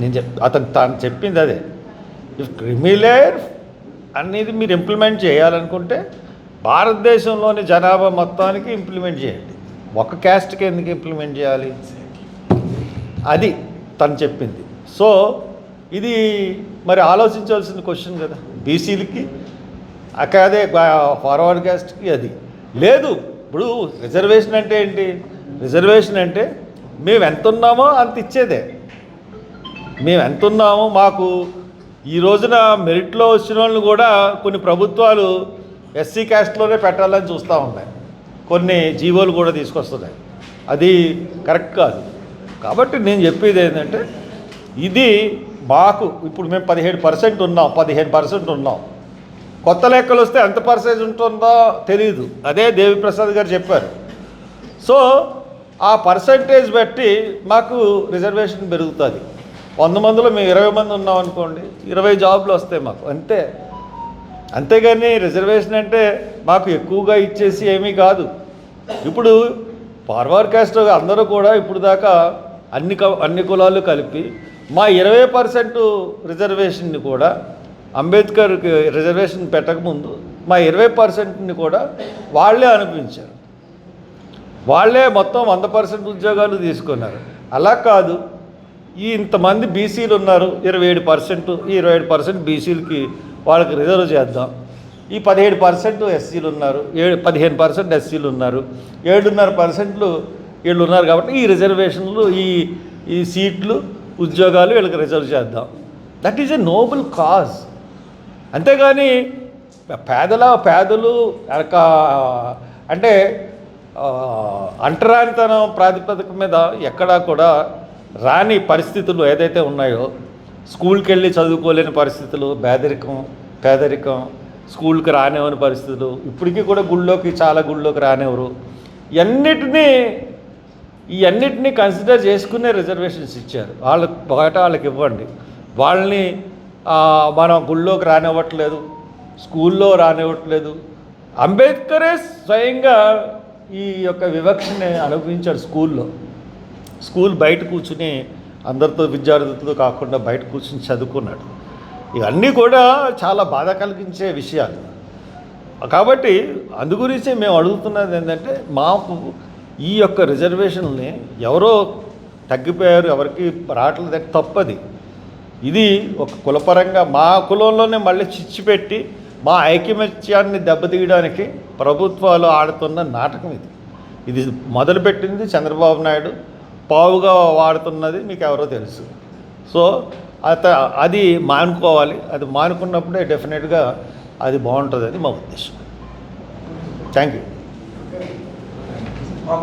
నేను చెప్ అతను తాను చెప్పింది అదే. ఇఫ్ క్రిమిలేర్ అనేది మీరు ఇంప్లిమెంట్ చేయాలనుకుంటే భారతదేశంలోని జనాభా మొత్తానికి ఇంప్లిమెంట్ చేయండి. ఒక క్యాస్ట్కి ఎందుకు ఇంప్లిమెంట్ చేయాలి? అది తను చెప్పింది. సో ఇది మరి ఆలోచించాల్సిన క్వశ్చన్ కదా. బీసీలకి అదే ఫార్వర్డ్ క్యాస్ట్కి అది. లేదు ఇప్పుడు రిజర్వేషన్ అంటే ఏంటి? రిజర్వేషన్ అంటే మేము ఎంత ఉన్నామో అంత ఇచ్చేదే. మేము ఎంత ఉన్నామో మాకు ఈ రోజున మెరిట్లో వచ్చిన వాళ్ళని కూడా కొన్ని ప్రభుత్వాలు ఎస్సీ క్యాస్ట్లోనే పెట్టాలని చూస్తూ ఉన్నాయి. కొన్ని జీవోలు కూడా తీసుకొస్తున్నాయి. అది కరెక్ట్ కాదు. కాబట్టి నేను చెప్పేది ఏంటంటే ఇది మాకు ఇప్పుడు మేము పదిహేడు పర్సెంట్ ఉన్నాం పదిహేను పర్సెంట్ ఉన్నాం. కొత్త లెక్కలు వస్తే ఎంత పర్సెంట్ ఉంటుందో తెలియదు అదే దేవిప్రసాద్ గారు చెప్పారు. సో ఆ పర్సంటేజ్ బట్టి మాకు రిజర్వేషన్ పెరుగుతుంది. వంద మందిలో మేము ఇరవై మంది ఉన్నాం అనుకోండి ఇరవై జాబ్లు వస్తాయి మాకు. అంతే. అంతేగాని రిజర్వేషన్ అంటే మాకు ఎక్కువగా ఇచ్చేసి ఏమీ కాదు. ఇప్పుడు ఫార్వర్డ్ క్యాస్ట్ అందరూ కూడా ఇప్పుడు దాకా అన్ని క- అన్ని కులాలు కలిపి మా ఇరవై పర్సెంట్ రిజర్వేషన్ని కూడా అంబేద్కర్కి రిజర్వేషన్ పెట్టకముందు మా ఇరవై పర్సెంట్ని కూడా వాళ్ళే అనిపించారు వాళ్ళే మొత్తం వంద పర్సెంట్ ఉద్యోగాలు తీసుకున్నారు. అలా కాదు. ఈ ఇంతమంది బీసీలు ఉన్నారు ఇరవై ఏడు పర్సెంట్ ఇరవై ఏడు పర్సెంట్ బీసీలకి వాళ్ళకి రిజర్వ్ చేద్దాం. ఈ పదిహేడు పర్సెంట్ ఎస్సీలు ఉన్నారు ఏడు పదిహేను పర్సెంట్ ఎస్సీలు ఉన్నారు. ఏడున్నర పర్సెంట్లు వీళ్ళు ఉన్నారు కాబట్టి ఈ రిజర్వేషన్లు ఈ ఈ సీట్లు ఉద్యోగాలు వీళ్ళకి రిజర్వ్ చేద్దాం. That is a noble cause అంతేగాని పేదల పేదలు ఒక అంటే అంటరానితనం ప్రాతిపదిక మీద ఎక్కడా కూడా రాని పరిస్థితులు ఏదైతే ఉన్నాయో స్కూల్కి వెళ్ళి చదువుకోలేని పరిస్థితులు పేదరికం పేదరికం స్కూల్కి రానివ్వని పరిస్థితులు ఇప్పటికీ కూడా గుళ్ళోకి చాలా గుళ్ళోకి రానివ్వరు. ఇవన్నిటినీ ఇవన్నిటినీ కన్సిడర్ చేసుకునే రిజర్వేషన్స్ ఇచ్చారు. వాళ్ళకి బయట వాళ్ళకి ఇవ్వండి. వాళ్ళని మనం గుళ్ళోకి రానివ్వట్లేదు స్కూల్లో రానివ్వట్లేదు. అంబేద్కరే స్వయంగా ఈ యొక్క వివక్షని అనుభవించాడు స్కూల్లో. స్కూల్ బయట కూర్చుని అందరితో విద్యార్థులతో కాకుండా బయట కూర్చుని చదువుకున్నాడు. ఇవన్నీ కూడా చాలా బాధ కలిగించే విషయాలు. కాబట్టి అందు గురించి మేము అడుగుతున్నది ఏంటంటే మాకు ఈ యొక్క రిజర్వేషన్ని ఎవరో తగ్గిపోయారు ఎవరికి రావట్లేదు అంటే తప్పది. ఇది ఒక కులపరంగా మా కులంలోనే మళ్ళీ చిచ్చిపెట్టి మా ఐకమత్యాన్ని దెబ్బతీయడానికి ప్రభుత్వాలు ఆడుతున్న నాటకం ఇది. ఇది మొదలుపెట్టింది చంద్రబాబు నాయుడు పావుగా వాడుతున్నది మీకు ఎవరో తెలుసు. సో అత అది మానుకోవాలి. అది మానుకున్నప్పుడే డెఫినెట్గా అది బాగుంటుంది మా ఉద్దేశం. Thank you